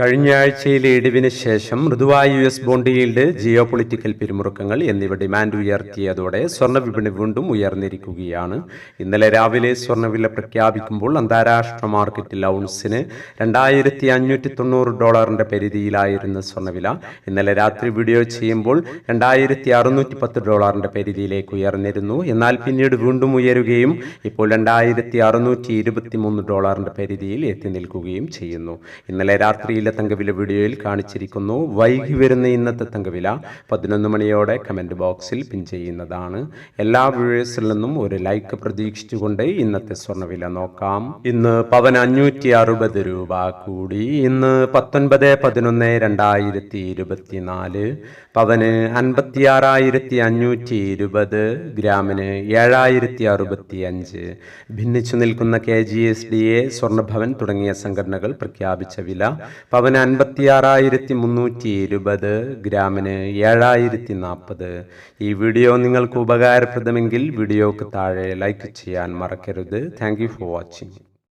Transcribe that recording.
കഴിഞ്ഞ ആഴ്ചയിലെ ഇടിവിന് ശേഷം മൃദുവായ U S bond yield geopolitical പിരിമുറുക്കങ്ങൾ എന്നിവ ഡിമാൻഡ് ഉയർത്തിയതോടെ സ്വർണ വിപണി വീണ്ടും ഉയർന്നിരിക്കുകയാണ്. ഇന്നലെ രാവിലെ സ്വർണവില പ്രഖ്യാപിക്കുമ്പോൾ അന്താരാഷ്ട്ര മാർക്കറ്റിൽ ഔൺസിന് രണ്ടായിരത്തി അഞ്ഞൂറ്റി തൊണ്ണൂറ് ഡോളറിന്റെ പരിധിയിലായിരുന്ന സ്വർണവില ഇന്നലെ രാത്രി വീഡിയോ ചെയ്യുമ്പോൾ രണ്ടായിരത്തി അറുന്നൂറ്റി പത്ത് ഡോളറിന്റെ പരിധിയിലേക്ക് ഉയർന്നിരുന്നു. എന്നാൽ പിന്നീട് വീണ്ടും ഉയരുകയും ഇപ്പോൾ രണ്ടായിരത്തി അറുന്നൂറ്റി ഇരുപത്തി മൂന്ന് ഡോളറിന്റെ പരിധിയിൽ എത്തി നിൽക്കുകയും ചെയ്യുന്നു. ഇന്നലെ രാത്രിയിലെ തങ്കവില വീഡിയോയിൽ കാണിച്ചിരിക്കുന്നു. വൈകി വരുന്ന ഇന്നത്തെ തങ്കവില പതിനൊന്ന് മണിയോടെ കമന്റ് ബോക്സിൽ പിൻ ചെയ്യുന്നതാണ്. എല്ലാ വ്യൂവേഴ്സിൽ നിന്നും ഒരു ലൈക്ക് പ്രതീക്ഷിച്ചുകൊണ്ട് ഇന്നത്തെ സ്വർണവില നോക്കാം. ഇന്ന് പവൻ അഞ്ഞൂറ്റി അറുപത് രൂപ കൂടി. ഇന്ന് പത്തൊൻപത് പതിനൊന്ന് രണ്ടായിരത്തി ഇരുപത്തിനാല് പവന് അൻപത്തി ആറായിരത്തി അഞ്ഞൂറ്റി ഇരുപത് ഗ്രാമിന് ഏഴായിരത്തി അറുപത്തി അഞ്ച് ഭിന്നിച്ചു നിൽക്കുന്ന K G S D A സ്വർണഭവൻ തുടങ്ങിയ സംഘടനകൾ പ്രഖ്യാപിച്ച വില പവന് അൻപത്തി ആറായിരത്തി മുന്നൂറ്റി ഇരുപത് ഗ്രാമിന് ഏഴായിരത്തി നാൽപ്പത് ഈ വീഡിയോ നിങ്ങൾക്ക് ഉപകാരപ്രദമെങ്കിൽ വീഡിയോക്ക് താഴെ ലൈക്ക് ചെയ്യാൻ മറക്കരുത്. Thank for watching